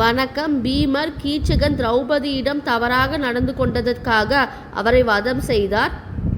வணக்கம். பீமர் கீச்சகன் திரௌபதியிடம் தவறாக நடந்து கொண்டதற்காக அவரை வதம் செய்தார்.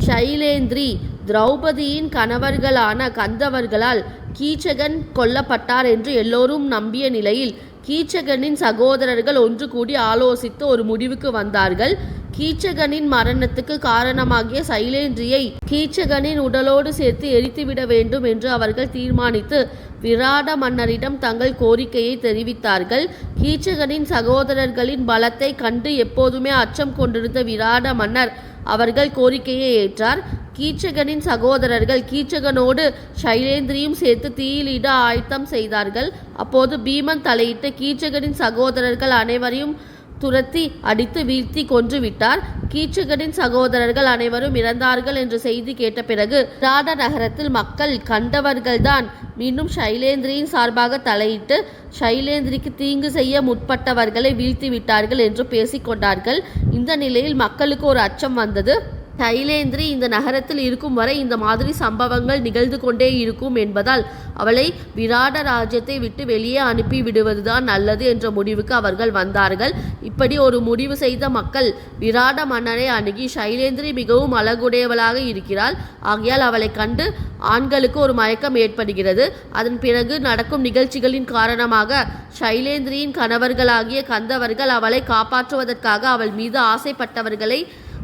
சைலேந்திரி திரௌபதியின் கணவர்களான கந்தவர்களால் கீச்சகன் கொல்லப்பட்டார் என்று எல்லோரும் நம்பிய நிலையில் கீச்சகனின் சகோதரர்கள் ஒன்று கூடி ஆலோசித்து ஒரு முடிவுக்கு வந்தார்கள். கீச்சகனின் மரணத்துக்கு காரணமாகிய சைலேந்திரியை கீச்சகனின் உடலோடு சேர்த்து எரித்துவிட வேண்டும் என்று அவர்கள் தீர்மானித்து விராட மன்னரிடம் தங்கள் கோரிக்கையை தெரிவித்தார்கள். கீச்சகனின் சகோதரர்களின் பலத்தை கண்டு எப்போதுமே அச்சம் கொண்டிருந்த விராட மன்னர் அவர்கள் கோரிக்கையை ஏற்றார். கீச்சகனின் சகோதரர்கள் கீச்சகனோடு சைலேந்திரியும் சேர்த்து தீயிலிட ஆயத்தம் செய்தார்கள். அப்போது பீமன் தலையிட்டு கீச்சகனின் சகோதரர்கள் அனைவரையும் துரத்தி அடித்து வீழ்த்தி கொன்று விட்டார். கீச்சகனின் சகோதரர்கள் அனைவரும் இறந்தார்கள் என்ற செய்தி கேட்ட பிறகு ராட நகரத்தில் மக்கள் கண்டவர்கள்தான். மீண்டும் சைலேந்திரியின் சார்பாக தலையிட்டு சைலேந்திரிக்கு தீங்கு செய்ய முற்பட்டவர்களை வீழ்த்தி விட்டார்கள் என்று பேசிக்கொண்டார்கள் இந்த நிலையில் மக்களுக்கு ஒரு அச்சம் வந்தது. சைலேந்திரி இந்த நகரத்தில் இருக்கும் வரை இந்த மாதிரி சம்பவங்கள் நிகழ்ந்து கொண்டே இருக்கும் என்பதால் அவளை விராட ராஜ்யத்தை விட்டு வெளியே அனுப்பி விடுவதுதான் நல்லது என்ற முடிவுக்கு அவர்கள் வந்தார்கள். இப்படி ஒரு முடிவு செய்த மக்கள் விராட மன்னரை அணுகி சைலேந்திரி மிகவும் அழகுடையவளாக இருக்கிறாள். ஆகையால் அவளை கண்டு ஆண்களுக்கு ஒரு மயக்கம் ஏற்படுகிறது. அதன் பிறகு நடக்கும் நிகழ்ச்சிகளின் காரணமாக சைலேந்திரியின் கணவர்களாகிய கந்தவர்கள் அவளை காப்பாற்றுவதற்காக அவள் மீது ஆசைப்பட்டவர்களை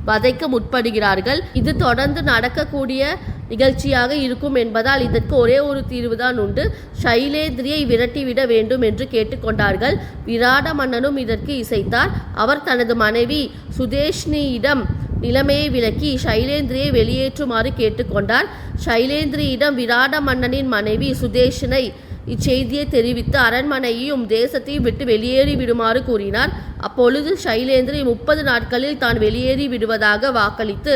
வதைக்க முற்படுகிறார்கள். இது தொடர்ந்து நடக்கக்கூடிய நிகழ்ச்சியாக இருக்கும் என்பதால் இதற்கு ஒரே ஒரு தீர்வுதான் உண்டு. சைலேந்திரியை விரட்டிவிட வேண்டும் என்று கேட்டுக்கொண்டார்கள். விராட மன்னனும் இதற்கு இசைத்தார். அவர் தனது மனைவி சுதேஷ்னியிடம் நிலைமையை விளக்கி சைலேந்திரியை வெளியேற்றுமாறு கேட்டுக்கொண்டார். சைலேந்திரியிடம் விராட மன்னனின் மனைவி சுதேஷனை இச்செய்தியை தெரிவித்து அரண்மனையையும் தேசத்தையும் விட்டு வெளியேறி விடுமாறு கூறினார். அப்பொழுது சைலேந்திரி முப்பது நாட்களில் தான் வெளியேறி விடுவதாக வாக்களித்து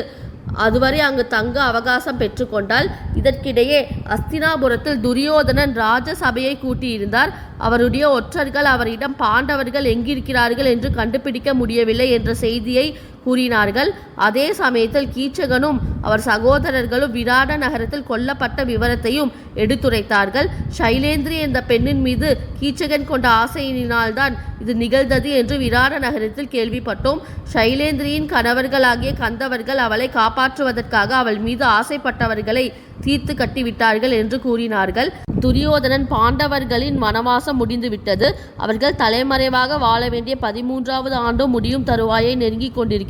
அதுவரை அங்கு தங்க அவகாசம் பெற்றுக்கொண்டால் இதற்கிடையே அஸ்தினாபுரத்தில் துரியோதனன் ராஜசபையை கூட்டியிருந்தார். அவருடைய ஒற்றர்கள் அவரிடம் பாண்டவர்கள் எங்கிருக்கிறார்கள் என்று கண்டுபிடிக்க முடியவில்லை என்ற செய்தியை கூறினார்கள். அதே சமயத்தில் கீச்சகனும் அவர் சகோதரர்களும் விராட நகரத்தில் கொல்லப்பட்ட விவரத்தையும் எடுத்துரைத்தார்கள். சைலேந்திரி என்ற பெண்ணின் மீது கீச்சகன் கொண்ட ஆசையினால்தான் இது நிகழ்ந்தது என்று விராட நகரத்தில் கேள்விப்பட்டோம். சைலேந்திரியின் கணவர்களாகிய கந்தவர்கள் அவளை காப்பாற்றுவதற்காக அவள் மீது ஆசைப்பட்டவர்களை தீர்த்து கட்டிவிட்டார்கள் என்று கூறினார்கள். துரியோதனன் பாண்டவர்களின் வனவாசம் முடிந்துவிட்டது. அவர்கள் தலைமறைவாக வாழ வேண்டிய பதிமூன்றாவது ஆண்டும் முடியும் தருவாயை நெருங்கிக் கொண்டிருக்கிறது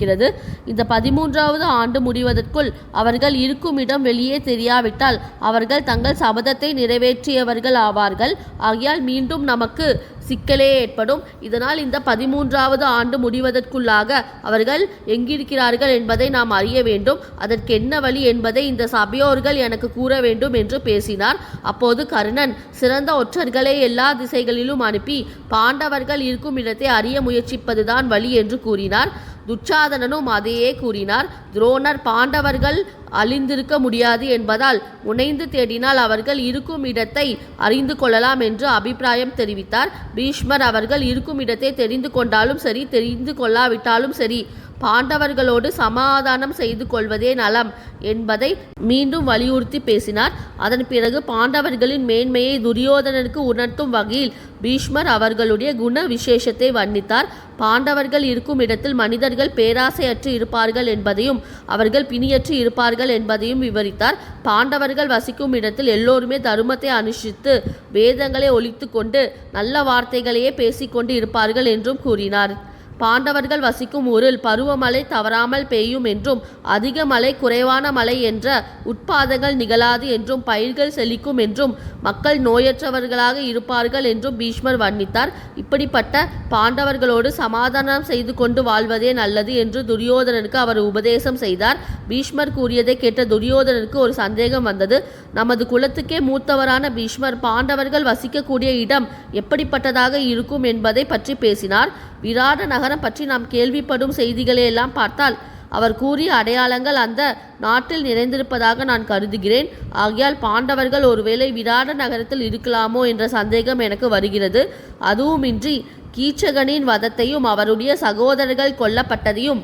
இந்த பதிமூன்றாவது ஆண்டு முடிவதற்குள் அவர்கள் இருக்கும் இடம் வெளியே தெரியாவிட்டால் அவர்கள் தங்கள் சபதத்தை நிறைவேற்றியவர்கள் ஆவார்கள். ஆகையால் மீண்டும் நமக்கு சிக்கலே ஏற்படும். இதனால் இந்த பதிமூன்றாவது ஆண்டு முடிவதற்குள்ளாக அவர்கள் எங்கிருக்கிறார்கள் என்பதை நாம் அறிய வேண்டும். அதற்கு என்ன வழி என்பதை இந்த சபையோர்கள் எனக்கு கூற வேண்டும் என்று பேசினார். அப்போது கர்ணன் சிறந்த ஒற்றர்களை எல்லா திசைகளிலும் அனுப்பி பாண்டவர்கள் இருக்கும் இடத்தை அறிய முயற்சிப்பதுதான் வழி என்று கூறினார். துச்சாதனனும் அதையே கூறினார். துரோணர் பாண்டவர்கள் அழிந்திருக்க முடியாது என்பதால் முனைந்து தேடினால் அவர்கள் இருக்கும் இடத்தை அறிந்து கொள்ளலாம் என்று அபிப்பிராயம் தெரிவித்தார். பீஷ்மர் அவர்கள் இருக்கும் இடத்தை தெரிந்து கொண்டாலும் சரி தெரிந்து கொள்ளாவிட்டாலும் சரி பாண்டவர்களோடு சமாதானம் செய்து கொள்வதே நலம் என்பதை மீண்டும் வலியுறுத்தி பேசினார். அதன் பிறகு பாண்டவர்களின் மேன்மையை துரியோதனனுக்கு உணர்த்தும் வகையில் பீஷ்மர் அவர்களுடைய குண விசேஷத்தை வர்ணித்தார். பாண்டவர்கள் இருக்கும் இடத்தில் மனிதர்கள் பேராசையற்று இருப்பார்கள் என்பதையும் அவர்கள் பிணியற்று இருப்பார்கள் என்பதையும் விவரித்தார். பாண்டவர்கள் வசிக்கும் இடத்தில் எல்லோருமே தருமத்தை அனுஷ்டித்து வேதங்களை ஒழித்து கொண்டு நல்ல வார்த்தைகளையே பேசிக்கொண்டு இருப்பார்கள் என்றும் கூறினார். பாண்டவர்கள் வசிக்கும் ஊரில் பருவமழை தவறாமல் பெய்யும் என்றும் அதிக மழை குறைவான மழை என்ற உட்பாதங்கள் நிகழாது என்றும் பயிர்கள் செழிக்கும் என்றும் மக்கள் நோயற்றவர்களாக இருப்பார்கள் என்றும் பீஷ்மர் வர்ணித்தார். இப்படிப்பட்ட பாண்டவர்களோடு சமாதானம் செய்து கொண்டு வாழ்வதே நல்லது என்று துரியோதனனுக்கு அவர் உபதேசம் செய்தார். பீஷ்மர் கூறியதை கேட்ட துரியோதனனுக்கு ஒரு சந்தேகம் வந்தது. நமது குலத்துக்கே மூத்தவரான பீஷ்மர் பாண்டவர்கள் வசிக்கக்கூடிய இடம் எப்படிப்பட்டதாக இருக்கும் என்பதை பற்றி பேசினார். விராட நகரம் பற்றி நாம் கேள்விப்படும் செய்திகளை எல்லாம் பார்த்தால் அவர் கூறிய அடையாளங்கள் அந்த நாட்டில் நிறைந்திருப்பதாக நான் கருதுகிறேன். ஆகையால் பாண்டவர்கள் ஒருவேளை விராட நகரத்தில் இருக்கலாமோ என்ற சந்தேகம் எனக்கு வருகிறது. அதுவுமின்றி கீச்சகனின் வதத்தையும் அவருடைய சகோதரர்கள் கொல்லப்பட்டதையும்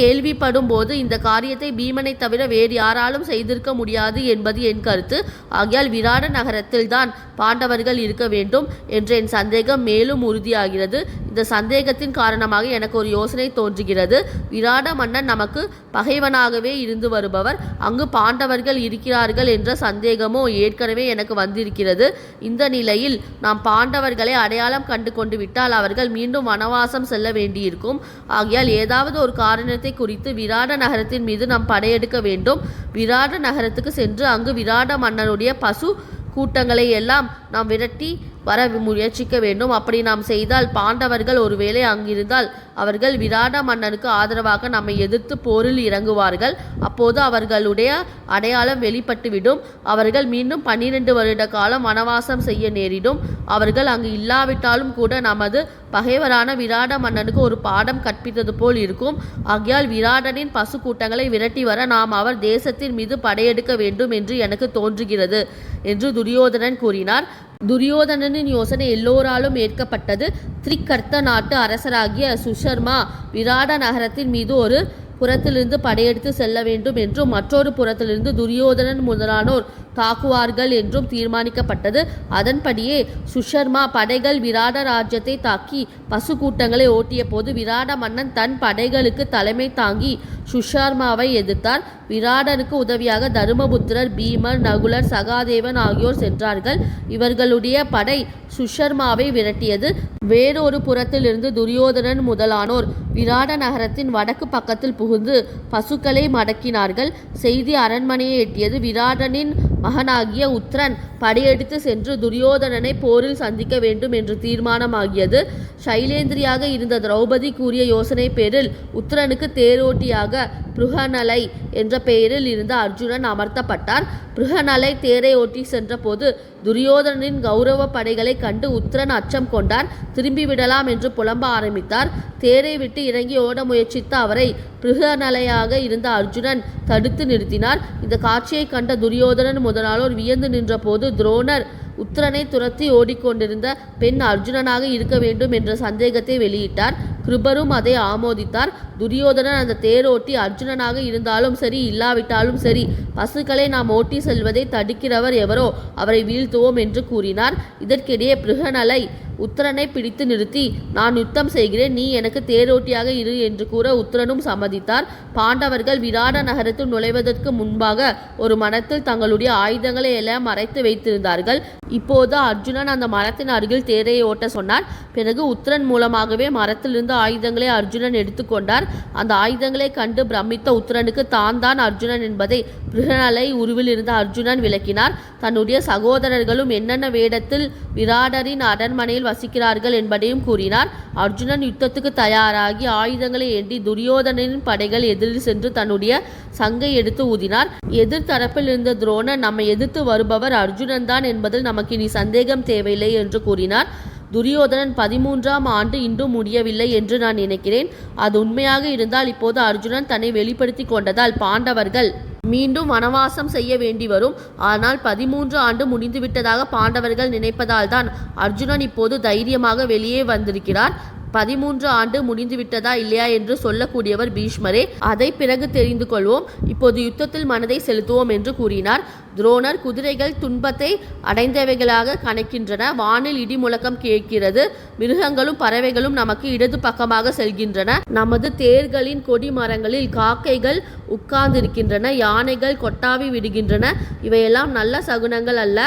கேள்விப்படும் போது இந்த காரியத்தை பீமனை தவிர வேறு யாராலும் செய்திருக்க முடியாது என்பது என் கருத்து. ஆகையால் விராட நகரத்தில் தான் பாண்டவர்கள் இருக்க வேண்டும் என்ற என் சந்தேகம் மேலும் உறுதியாகிறது. இந்த சந்தேகத்தின் காரணமாக எனக்கு ஒரு யோசனை தோன்றுகிறது. விராட மன்னன் நமக்கு பகைவனாகவே இருந்து வருபவர். அங்கு பாண்டவர்கள் இருக்கிறார்கள் என்ற சந்தேகமோ ஏற்கனவே எனக்கு வந்திருக்கிறது. இந்த நிலையில் நாம் பாண்டவர்களை அடையாளம் கண்டு கொண்டு விட்டால் அவர்கள் மீண்டும் வனவாசம் செல்ல வேண்டியிருக்கும். ஆகையால் ஏதாவது ஒரு காரணத்தை குறித்து விராட நகரத்தின் மீது நாம் படையெடுக்க வேண்டும். விராட நகரத்துக்கு சென்று அங்கு விராட மன்னனுடைய பசு கூட்டங்களை எல்லாம் நாம் விரட்டி வர முயற்சிக்க வேண்டும். அப்படி நாம் செய்தால் பாண்டவர்கள் ஒருவேளை அங்கிருந்தால் அவர்கள் விராட மன்னனுக்கு ஆதரவாக நம்மை எதிர்த்து போரில் இறங்குவார்கள். அப்போது அவர்களுடைய அடையாளம் வெளிப்பட்டுவிடும். அவர்கள் மீண்டும் பன்னிரண்டு வருட காலம் வனவாசம் செய்ய நேரிடும். அவர்கள் அங்கு இல்லாவிட்டாலும் கூட நமது பகைவரான விராட மன்னனுக்கு ஒரு பாடம் கற்பித்தது போல் இருக்கும். ஆகையால் விராடனின் பசு கூட்டங்களை விரட்டி வர நாம் அவர் தேசத்தின் மீது படையெடுக்க வேண்டும் என்று எனக்கு தோன்றுகிறது என்று துரியோதனன் கூறினார். துரியோதனனின் யோசனை எல்லோராலும் ஏற்கப்பட்டது. திரிகர்த்த நாட்டு அரசராகிய சுஷர்மா விராட நகரத்தின் மீது ஒரு புறத்திலிருந்து படையெடுத்து செல்ல வேண்டும் என்றும் மற்றொரு புறத்திலிருந்து துரியோதனன் முதலானோர் தாக்குவார்கள் என்றும் தீர்மானிக்கப்பட்டது. அதன்படியே சுஷர்மா படைகள் விராட ராஜ்யத்தை தாக்கி பசு கூட்டங்களை ஓட்டிய போது விராட மன்னன் தன் படைகளுக்கு தலைமை தாங்கி சுஷர்மாவை எதிர்த்தார். விராடனுக்கு உதவியாக தருமபுத்திரர் பீமர் நகுலர் சகாதேவன் ஆகியோர் சென்றார்கள். இவர்களுடைய படை சுஷர்மாவை விரட்டியது. வேறொரு புறத்திலிருந்து துரியோதனன் முதலானோர் விராட நகரத்தின் வடக்கு பக்கத்தில் புகுந்து பசுக்களை மடக்கினார்கள். செய்தி அரண்மனையை எட்டியது விராடனின் மகனாகிய உத்ரன் படையெடுத்து சென்று துரியோதனனை போரில் சந்திக்க வேண்டும் என்று தீர்மானமாகியது. சைலேந்திரியாக இருந்த திரௌபதி கூறிய யோசனை பேரில் உத்ரனுக்கு தேரோட்டியாக புருகநலை என்ற பெயரில் இருந்த அர்ஜுனன் அமர்த்தப்பட்டார் புருகநலை தேரை ஓட்டி சென்றபோது துரியோதனின் கௌரவ படைகளை கண்டு உத்ரன் அச்சம் கொண்டார் திரும்பிவிடலாம் என்று புலம்ப ஆரம்பித்தார். தேரை விட்டு இறங்கி ஓட முயற்சித்த அவரை பிருகநலையாக இருந்த அர்ஜுனன் தடுத்து நிறுத்தினார். இந்த காட்சியை கண்ட துரியோதனன் முதலாளோர் வியந்து நின்றபோது துரோணர் உத்திரனை துரத்தி ஓடிக்கொண்டிருந்த பெண் அர்ஜுனனாக இருக்க வேண்டும் என்ற சந்தேகத்தை வெளியிட்டார். கிருபரும் அதை ஆமோதித்தார். துரியோதனன் அந்த தேரோட்டி அர்ஜுனனாக இருந்தாலும் சரி இல்லாவிட்டாலும் சரி பசுக்களை நாம் ஓட்டி செல்வதை தடுக்கிறவர் எவரோ அவரை வீழ்த்துவோம் என்று கூறினார். இதற்கிடையே பிருகநலை உத்திரனை பிடித்து நிறுத்தி நான் யுத்தம் செய்கிறேன் நீ எனக்கு தேரோட்டியாக இரு என்று கூற உத்திரனும் சம்மதித்தார். பாண்டவர்கள் விராட நகரத்தில் நுழைவதற்கு முன்பாக ஒரு மனத்தில் தங்களுடைய ஆயுதங்களை எல்லாம் மறைத்து வைத்திருந்தார்கள். இப்போது அர்ஜுனன் அந்த மரத்தின் அருகில் தேரையை ஓட்ட சொன்னார். பிறகு உத்திரன் மூலமாகவே மரத்திலிருந்து ஆயுதங்களை அர்ஜுனன் எடுத்துக்கொண்டார் அந்த ஆயுதங்களை கண்டு பிரமித்த உத்திரனுக்கு தான் தான் அர்ஜுனன் என்பதை பிருகநலை உருவில் இருந்த அர்ஜுனன் விளக்கினார். தன்னுடைய சகோதரர்களும் என்னென்ன வேடத்தில் விராடரின் அரண்மனையில் வசிக்கிறார்கள் என்பதையும் கூறினார். அர்ஜுனன் யுத்தத்துக்கு தயாராகி ஆயுதங்களை ஏந்தி துரியோதனனின் படைகள் எதிரில் சென்று தன்னுடைய சங்கை எடுத்து ஊதினார். எதிர் தரப்பில் இருந்த துரோணன் நம்மை எதிர்த்து வருபவர் அர்ஜுனன் தான் என்பதில் நமக்கு இனி சந்தேகம் தேவையில்லை என்று கூறினார். துரியோதனன் பதிமூன்றாம் ஆண்டு இன்றும் முடியவில்லை என்று நான் நினைக்கிறேன். அது உண்மையாக இருந்தால் இப்போது அர்ஜுனன் தன்னை வெளிப்படுத்தி கொண்டதால் பாண்டவர்கள் மீண்டும் வனவாசம் செய்ய வேண்டி வரும். ஆனால் பதிமூன்று ஆண்டு முடிந்துவிட்டதாக பாண்டவர்கள் நினைப்பதால் தான் அர்ஜுனன் இப்போது தைரியமாக வெளியே வந்திருக்கிறார். பதிமூன்று ஆண்டு முடிந்துவிட்டதா இல்லையா என்று சொல்லக்கூடியவர் பீஷ்மரே அதை பிறகு தெரிந்து கொள்வோம். இப்போது யுத்தத்தில் மனதை செலுத்துவோம் என்று கூறினார். துரோணர் குதிரைகள் துன்பத்தை அடைந்தவைகளாக கணக்கின்றன. வானில் இடி முழக்கம் கேட்கிறது. மிருகங்களும் பறவைகளும் நமக்கு இடது பக்கமாக செல்கின்றன. நமது தேர்களின் கொடி மரங்களில் காக்கைகள் உட்கார்ந்திருக்கின்றன. யானைகள் கொட்டாவி விடுகின்றன. இவையெல்லாம் நல்ல சகுனங்கள் அல்ல.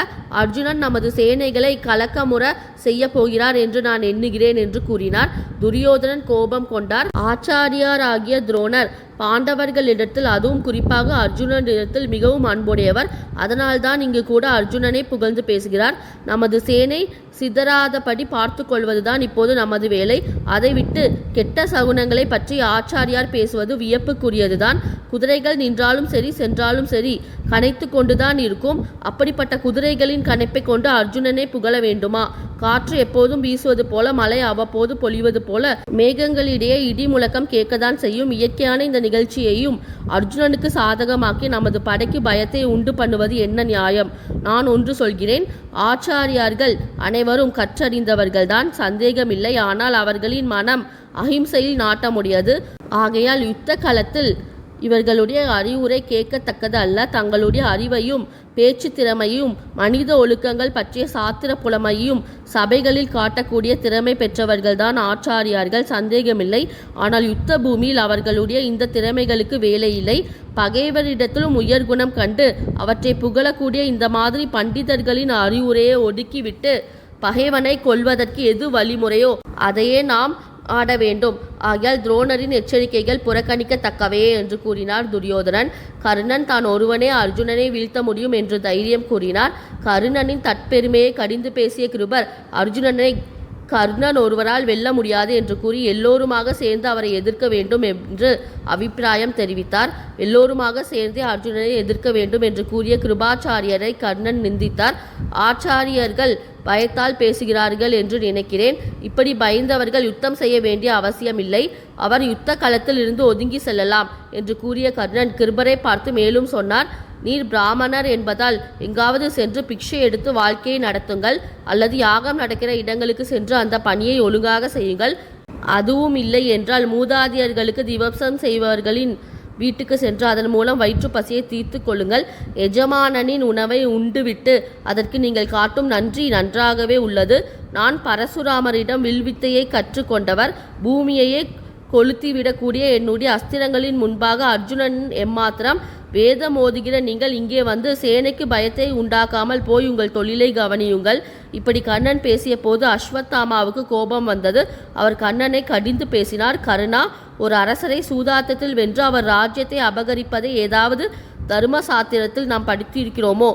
அர்ஜுனன் நமது சேனைகளை கலக்கமுற செய்ய போகிறார் என்று நான் எண்ணுகிறேன் என்று கூறினார். துரியோதனன் கோபம் கொண்டார். ஆச்சாரியாராகிய துரோணர் பாண்டவர்களிடத்தில் அதுவும் குறிப்பாக அர்ஜுனனிடத்தில் மிகவும் அன்புடையவர். அதனால்தான் இங்கு கூட அர்ஜுனனை புகழ்ந்து பேசுகிறார். நமது சேனை சிதறாதபடி பார்த்து கொள்வதுதான் இப்போது நமது வேலை. அதை விட்டு கெட்ட சகுனங்களை பற்றி ஆச்சாரியார் பேசுவது வியப்புக்குரியதுதான். குதிரைகள் நின்றாலும் சரி சென்றாலும் சரி கனைத்து கொண்டுதான் இருக்கும். அப்படிப்பட்ட குதிரைகளின் கணைப்பை கொண்டு அர்ஜுனனை புகழ வேண்டுமா? காற்று எப்போதும் வீசுவது போல மழை அவ்வப்போது பொழிவது போல மேகங்களிடையே இடி முழக்கம் கேட்கத்தான் செய்யும். இயற்கையான இந்த நிகழ்ச்சியையும் அர்ஜுனனுக்கு சாதகமாக்கி நமது படைக்கு பயத்தை உண்டு பண்ணுவது என்ன நியாயம்? நான் ஒன்று சொல்கிறேன் ஆச்சாரியார்கள் அனைவரும் கற்றறிந்தவர்கள்தான் சந்தேகமில்லை ஆனால் அவர்களின் மனம் அஹிம்சையில் நாட்டமுடையது ஆகையால் யுத்த களத்தில் இவர்களுடைய அறிவுரை கேட்கத்தக்கது அல்ல. தங்களுடைய அறிவையும் பேச்சு திறமையும் மனித ஒழுக்கங்கள் பற்றிய சாத்திர புலமையும் சபைகளில் காட்டக்கூடிய திறமை பெற்றவர்கள்தான் ஆச்சாரியார்கள். சந்தேகமில்லை. ஆனால் யுத்த பூமியில் அவர்களுடைய இந்த திறமைகளுக்கு வேலையில்லை பகைவரிடத்திலும் உயர் குணம் கண்டு அவற்றை புகழக்கூடிய இந்த மாதிரி பண்டிதர்களின் அறிவுரையை ஒடுக்கிவிட்டு பகைவனை கொள்வதற்கு எது வழிமுறையோ அதையே நாம் ஆட வேண்டும் ஆகையால் துரோணரின் எச்சரிக்கைகள் புறக்கணிக்கத்தக்கவே என்று கூறினார் துரியோதனன். கர்ணன் தான் ஒருவனே அர்ஜுனனை வீழ்த்த முடியும் என்று தைரியம் கூறினார். கர்ணனின் தற்பெருமையை கடிந்து பேசிய கிருபர் அர்ஜுனனை கர்ணன் ஒருவரால் வெல்ல முடியாது என்று கூறி எல்லோருமாக சேர்ந்து அவரை எதிர்க்க வேண்டும் என்று அபிப்பிராயம் தெரிவித்தார். எல்லோருமாக சேர்ந்தே அர்ஜுனனை எதிர்க்க வேண்டும் என்று கூறிய கிருபாச்சாரியரை கர்ணன் நிந்தித்தார். ஆச்சாரியர்கள் பயத்தால் பேசுகிறார்கள் என்று நினைக்கிறேன். இப்படி பயந்தவர்கள் யுத்தம் செய்ய வேண்டிய அவசியமில்லை. அவர் யுத்த களத்தில் இருந்து ஒதுங்கி செல்லலாம் என்று கூறிய கர்ணன் கிருபரை பார்த்து மேலும் சொன்னார். நீர் பிராமணர் என்பதால் எங்காவது சென்று பிக்ஷை எடுத்து வாழ்க்கையை நடத்துங்கள். அல்லது யாகம் நடக்கிற இடங்களுக்கு சென்று அந்த பணியை ஒழுங்காக செய்யுங்கள். அதுவும் இல்லை என்றால் மூதாதியர்களுக்கு திவசம் செய்பவர்களின் வீட்டுக்கு சென்று அதன் மூலம் வயிற்று பசியை தீர்த்து கொள்ளுங்கள். எஜமானனின் உணவை உண்டுவிட்டு அதற்கு நீங்கள் காட்டும் நன்றி நன்றாகவே உள்ளது. நான் பரசுராமரிடம் வில்வித்தையை கற்றுக்கொண்டவர். பூமியையே கொளுத்திவிடக்கூடிய என்னுடைய அஸ்திரங்களின் முன்பாக அர்ஜுனன் எம்மாத்திரம். வேதம் ஓதுகிற நீங்கள் இங்கே வந்து சேனைக்கு பயத்தை உண்டாக்காமல் போய் உங்கள் தொழிலை கவனியுங்கள். இப்படி கண்ணன் பேசிய போது அஸ்வத்தாமாவுக்கு கோபம் வந்தது. அவர் கண்ணனை கடிந்து பேசினார். கருணா ஒரு அரசரை சூதாட்டத்தில் வென்று அவர் ராஜ்யத்தை அபகரிப்பதை ஏதாவது தர்ம சாத்திரத்தில் நாம் படித்திருக்கிறோமோ?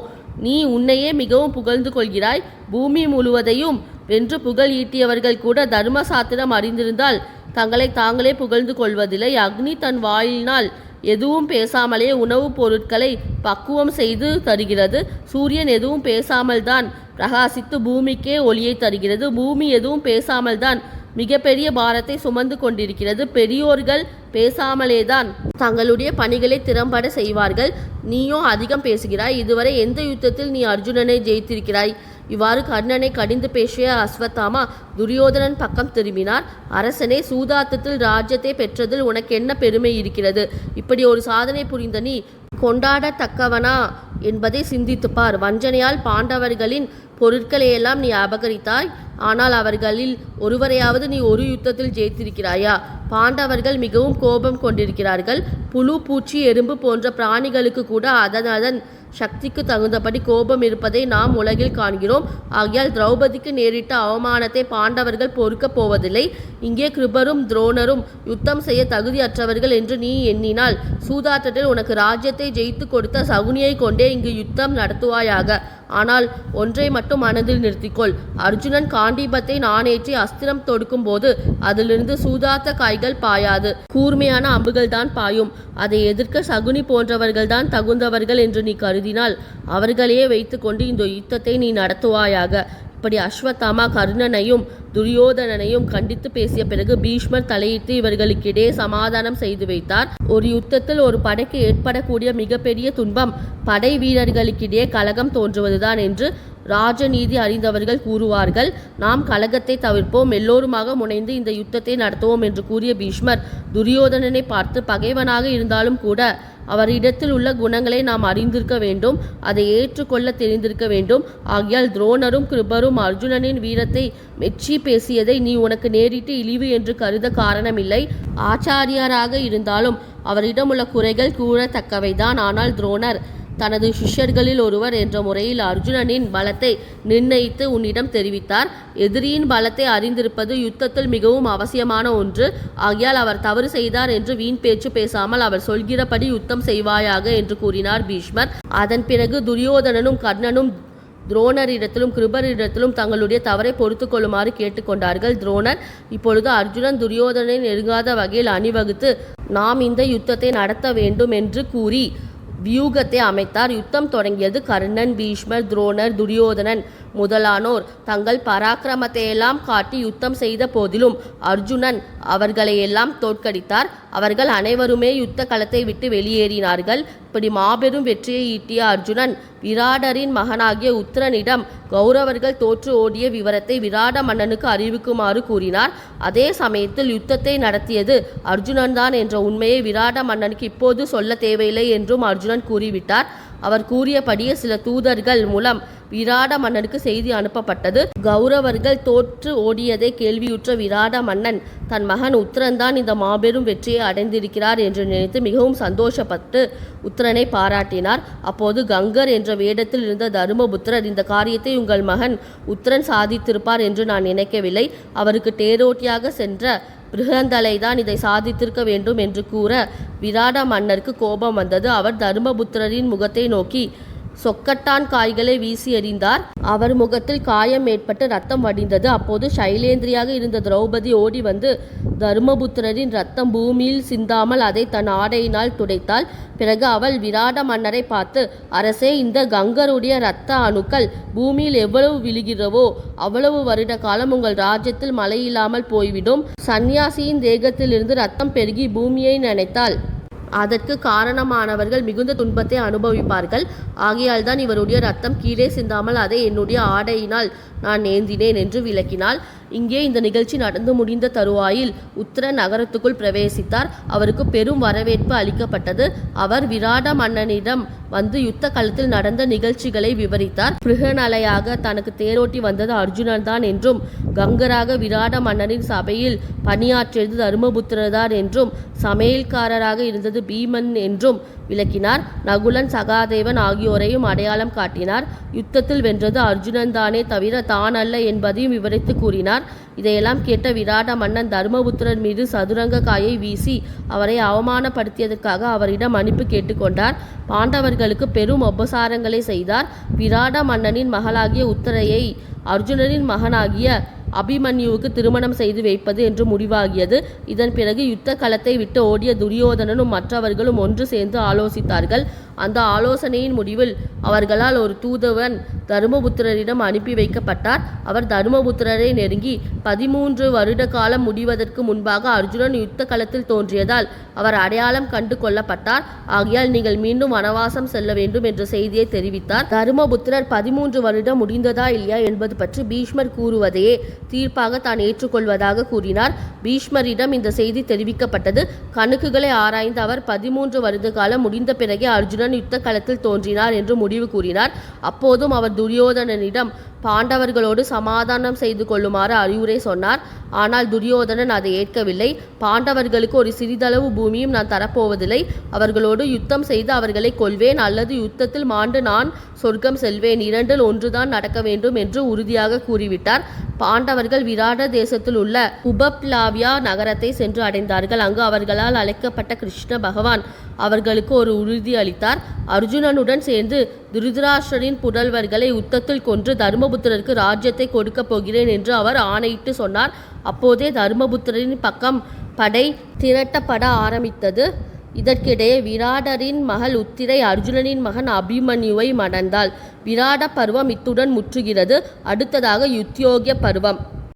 நீ உன்னையே மிகவும் புகழ்ந்து கொள்கிறாய். பூமி முழுவதையும் வென்று புகழ் ஈட்டியவர்கள் கூட தர்ம சாத்திரம் அறிந்திருந்தால் தங்களை தாங்களே புகழ்ந்து கொள்வதில்லை. அக்னி தன் வாயினால் எதுவும் பேசாமலே உணவுப் பொருட்களை பக்குவம் செய்து தருகிறது. சூரியன் எதுவும் பேசாமல் தான் பிரகாசித்து பூமிக்கே ஒளியை தருகிறது. பூமி எதுவும் பேசாமல் தான் மிகப்பெரிய பாரத்தை சுமந்து கொண்டிருக்கிறது. பெரியோர்கள் பேசாமலே தான் தங்களுடைய பணிகளை திறம்பட செய்வார்கள். நீயோ அதிகம் பேசுகிறாய். இதுவரை எந்த யுத்தத்தில் நீ அர்ஜுனனை ஜெயித்திருக்கிறாய்? இவ்வாறு கர்ணனை கடிந்து பேசிய அஸ்வத்தாமா துரியோதனன் பக்கம் திரும்பினார். அரசனே சூதாத்தத்தில் ராஜ்யத்தை பெற்றதில் உனக்கு என்ன பெருமை இருக்கிறது? இப்படி ஒரு சாதனை புரிந்த நீ கொண்டாடத்தக்கவனா என்பதை சிந்தித்துப்பார் வஞ்சனையால் பாண்டவர்களின் பொருட்களையெல்லாம் நீ அபகரித்தாய். ஆனால் அவர்களில் ஒருவரையாவது நீ ஒரு யுத்தத்தில் ஜெயித்திருக்கிறாயா? பாண்டவர்கள் மிகவும் கோபம் கொண்டிருக்கிறார்கள். புழு பூச்சி எறும்பு போன்ற பிராணிகளுக்கு கூட அதன் அதன் சக்திக்கு தகுந்தபடி கோபம் இருப்பதை நாம் உலகில் காண்கிறோம். ஆகையால் திரௌபதிக்கு நேரிட்ட அவமானத்தை பாண்டவர்கள் பொறுக்கப் போவதில்லை. இங்கே கிருபரும் துரோணரும் யுத்தம் செய்ய தகுதியற்றவர்கள் என்று நீ எண்ணினால் சூதாட்டத்தில் உனக்கு ராஜ்யத்தை ஜெயித்து கொடுத்த சகுனியை கொண்டே இங்கு யுத்தம் நடத்துவாயாக. ஆனால் ஒன்றை மட்டும் மனதில் நிறுத்திக்கொள். அர்ஜுனன் காண்டீபத்தை நானேற்றி அஸ்திரம் தொடுக்கும் போது அதிலிருந்து சூதாத்த காய்கள் பாயாது. கூர்மையான அம்புகள் தான் பாயும். அதை எதிர்க்க சகுனி போன்றவர்கள் தான் தகுந்தவர்கள் என்று நீ கருதினால் அவர்களையே வைத்துக்கொண்டு இந்த யுத்தத்தை நீ நடத்துவாயாக. இப்படி அஸ்வத்தாமா கருணனையும் துரியோதனனையும் கண்டித்து பேசிய பிறகு பீஷ்மர் தலையிட்டு இவர்களுக்கிடையே சமாதானம் செய்து வைத்தார். ஒரு யுத்தத்தில் ஒரு படைக்கு ஏற்படக்கூடிய மிகப்பெரிய துன்பம் படை வீரர்களுக்கிடையே கலகம் தோன்றுவதுதான் என்று ராஜநீதி அறிந்தவர்கள் கூறுவார்கள். நாம் கலகத்தை தவிர்ப்போம் எல்லோருமாக முனைந்து இந்த யுத்தத்தை நடத்துவோம் என்று கூறிய பீஷ்மர் துரியோதனனை பார்த்து பகைவனாக இருந்தாலும் கூட அவரிடத்தில் உள்ள குணங்களை நாம் அறிந்திருக்க வேண்டும் அதை ஏற்றுக்கொள்ள தெரிந்திருக்க வேண்டும். ஆகையால் துரோணரும் கிருபரும் அர்ஜுனனின் வீரத்தை மெச்சி பேசியதை நீ உனக்கு நேரிட்டு இழிவு என்று கருத காரணமில்லை. ஆச்சாரியாராக இருந்தாலும் அவரிடம் உள்ள குறைகள் கூறத்தக்கவைதான். ஆனால் துரோணர் தனது சிஷ்யர்களில் ஒருவர் என்ற முறையில் அர்ஜுனனின் பலத்தை நிர்ணயித்து உன்னிடம் தெரிவித்தார். எதிரியின் பலத்தை அறிந்திருப்பது யுத்தத்தில் மிகவும் அவசியமான ஒன்று. ஆகியால் அவர் தவறு செய்தார் என்று வீண் பேச்சு பேசாமல் அவர் சொல்கிறபடி யுத்தம் செய்வாயாக என்று கூறினார் பீஷ்மர். அதன் பிறகு துரியோதனனும் கர்ணனும் துரோணரிடத்திலும் கிருபரிடத்திலும் தங்களுடைய தவறை பொறுத்து கொள்ளுமாறு கேட்டுக்கொண்டார்கள் துரோணர் இப்பொழுது அர்ஜுனன் துரியோதனை நெருங்காத வகையில் அணிவகுத்து நாம் இந்த யுத்தத்தை நடத்த வேண்டும் என்று கூறி வியூகத்தை அமைத்தார். யுத்தம் தொடங்கியது கர்ணன் பீஷ்மர் துரோணர் துரியோதனன் முதலானோர் தங்கள் பராக்கிரமத்தையெல்லாம் காட்டி யுத்தம் செய்த போதிலும் அர்ஜுனன் அவர்களையெல்லாம் தோற்கடித்தார். அவர்கள் அனைவருமே யுத்த களத்தை விட்டு வெளியேறினார்கள். இப்படி மாபெரும் வெற்றியை ஈட்டிய அர்ஜுனன் விராடரின் மகனாகிய உத்திரனிடம் கௌரவர்கள் தோற்று ஓடிய விவரத்தை விராட மன்னனுக்கு அறிவிக்குமாறு கூறினார். அதே சமயத்தில் யுத்தத்தை நடத்தியது அர்ஜுனன் தான் என்ற உண்மையை விராட மன்னனுக்கு இப்போது சொல்ல தேவையில்லை என்றும் அர்ஜுனன் கூறிவிட்டார். அவர் கூறியபடியே சில தூதர்கள் மூலம் விராட மன்னனுக்கு செய்தி அனுப்பப்பட்டது. கௌரவர்கள் தோற்று ஓடியதை கேள்வியுற்ற விராட மன்னன் தன் மகன் உத்திரன்தான் இந்த மாபெரும் வெற்றியை அடைந்திருக்கிறார் என்று நினைத்து மிகவும் சந்தோஷப்பட்டு உத்திரனை பாராட்டினார். அப்போது கங்கர் என்ற வேடத்தில் இருந்த தருமபுத்திரர் இந்த காரியத்தை உங்கள் மகன் உத்திரன் சாதித்திருப்பார் என்று நான் நினைக்கவில்லை. அவருக்கு தேரோட்டியாக சென்ற பிருகந்தலை தான் இதை சாதித்திருக்க வேண்டும் என்று கூற விராட மன்னருக்கு கோபம் வந்தது. அவர் தருமபுத்திரரின் முகத்தை நோக்கி சொக்கட்டான் காய்களை வீசி எறிந்தார். அவர் முகத்தில் காயம் ஏற்பட்டு ரத்தம் வடிந்தது. அப்போது சைலேந்திரியாக இருந்த திரௌபதி ஓடி வந்து தருமபுத்திரரின் ரத்தம் பூமியில் சிந்தாமல் அதை தன் ஆடையினால் துடைத்தாள். பிறகு அவள் விராட மன்னரை பார்த்து அரசே இந்த கங்கருடைய இரத்த அணுக்கள் பூமியில் எவ்வளவு விழுகிறவோ அவ்வளவு வருட காலம் உங்கள் ராஜ்யத்தில் மழை இல்லாமல் போய்விடும். சந்நியாசியின் தேகத்திலிருந்து ரத்தம் பெருகி பூமியை நினைத்தாள். அதற்கு காரணமானவர்கள் மிகுந்த துன்பத்தை அனுபவிப்பார்கள். ஆகையால் தான் இவருடைய ரத்தம் கீழே சிந்தாமல் அதை என்னுடைய ஆடையினால் நான் நேந்தினேன் என்று விளக்கினாள். இங்கே இந்த நிகழ்ச்சி நடந்து முடிந்த தருவாயில் உத்தர நகரத்துக்குள் பிரவேசித்தார். அவருக்கு பெரும் வரவேற்பு அளிக்கப்பட்டது. அவர் விராட மன்னனிடம் வந்து யுத்த களத்தில் நடந்த நிகழ்ச்சிகளை விவரித்தார். பிருகநலையாக தனக்கு தேரோட்டி வந்தது அர்ஜுனன் தான் என்றும் கங்கராக விராட மன்னனின் சபையில் பணியாற்றியது தருமபுத்திரதார் என்றும் சமையல்காரராக இருந்தது பீமன் என்றும் விளக்கினார். நகுலன் சகாதேவன் ஆகியோரையும் அடையாளம் காட்டினார். யுத்தத்தில் வென்றது அர்ஜுனன் தானே தவிர தான் அல்ல என்பதையும் விவரித்து கூறினார். இதையெல்லாம் கேட்ட விராட மன்னன் தர்மபுத்திரர் மீது சதுரங்க காயை வீசி அவரை அவமானப்படுத்தியதற்காக அவரிடம் மன்னிப்பு கேட்டுக்கொண்டார் பாண்டவர்களுக்கு பெரும் உபசாரங்களை செய்தார். விராட மன்னனின் மகளாகிய உத்தரையை அர்ஜுனனின் மகனாகிய அபிமன்யுவுக்கு திருமணம் செய்து வைப்பது என்று முடிவாகியது. இதன் பிறகு யுத்த களத்தை விட்டு ஓடிய துரியோதனனும் மற்றவர்களும் ஒன்று சேர்ந்து ஆலோசித்தார்கள். அந்த ஆலோசனையின் முடிவில் அவர்களால் ஒரு தூதுவன் தருமபுத்திரரிடம் அனுப்பி வைக்கப்பட்டார். அவர் தருமபுத்திரரை நெருங்கி பதிமூன்று வருட காலம் முடிவதற்கு முன்பாக அர்ஜுனன் யுத்த களத்தில் தோன்றியதால் அவர் அடையாளம் கண்டு கொள்ளப்பட்டார். ஆகையால் நீங்கள் மீண்டும் வனவாசம் செல்ல வேண்டும் என்ற செய்தியை தெரிவித்தார். தருமபுத்திரர் பதிமூன்று வருடம் முடிந்ததா இல்லையா என்பது பற்றி பீஷ்மர் கூறுவதையே தீர்ப்பாக தான் ஏற்றுக்கொள்வதாக கூறினார். பீஷ்மரிடம் இந்த செய்தி தெரிவிக்கப்பட்டது. கணக்குகளை ஆராய்ந்த அவர் பதிமூன்று வருட காலம் முடிந்த பிறகே அர்ஜுனன் யுத்த களத்தில் தோன்றினார் என்று முடிவு கூறினார். அப்போதும் அவர் துரியோதனனிடம் பாண்டவர்களோடு சமாதானம் செய்து கொள்ளுமாறு அறிவுரை சொன்னார். ஆனால் துரியோதனன் அதை ஏற்கவில்லை. பாண்டவர்களுக்கு ஒரு சிறிதளவு பூமியும் நான் தரப்போவதில்லை. அவர்களோடு யுத்தம் செய்து அவர்களை கொல்வேன். அல்லது யுத்தத்தில் மாண்டு நான் சொர்க்கம் செல்வேன். இரண்டில் ஒன்றுதான் நடக்க வேண்டும் என்று உறுதியாக கூறிவிட்டார். பாண்டவர்கள் விராட தேசத்தில் உள்ள உபப்லாவியா நகரத்தை சென்று அடைந்தார்கள். அங்கு அவர்களால் அழைக்கப்பட்ட கிருஷ்ண பகவான் அவர்களுக்கு ஒரு உறுதி அளித்தார் அர்ஜுனனுடன் சேர்ந்து திருதராஷ்டரின் புதல்வர்களை யுத்தத்தில் கொன்று தர்மபுத்திரருக்கு ராஜ்யத்தை கொடுக்கப் போகிறேன் என்று அவர் ஆணையிட்டு சொன்னார். அப்போதே தர்மபுத்திரரின் பக்கம் படை திரட்டப்பட ஆரம்பித்தது. இதற்கிடையே விராடரின் மகள் உத்திரை அர்ஜுனனின் மகன் அபிமன்யுவை மணந்தாள். விராட பருவம் இத்துடன் முற்றுகிறது. அடுத்ததாக யுத்தியோகிய பருவம்.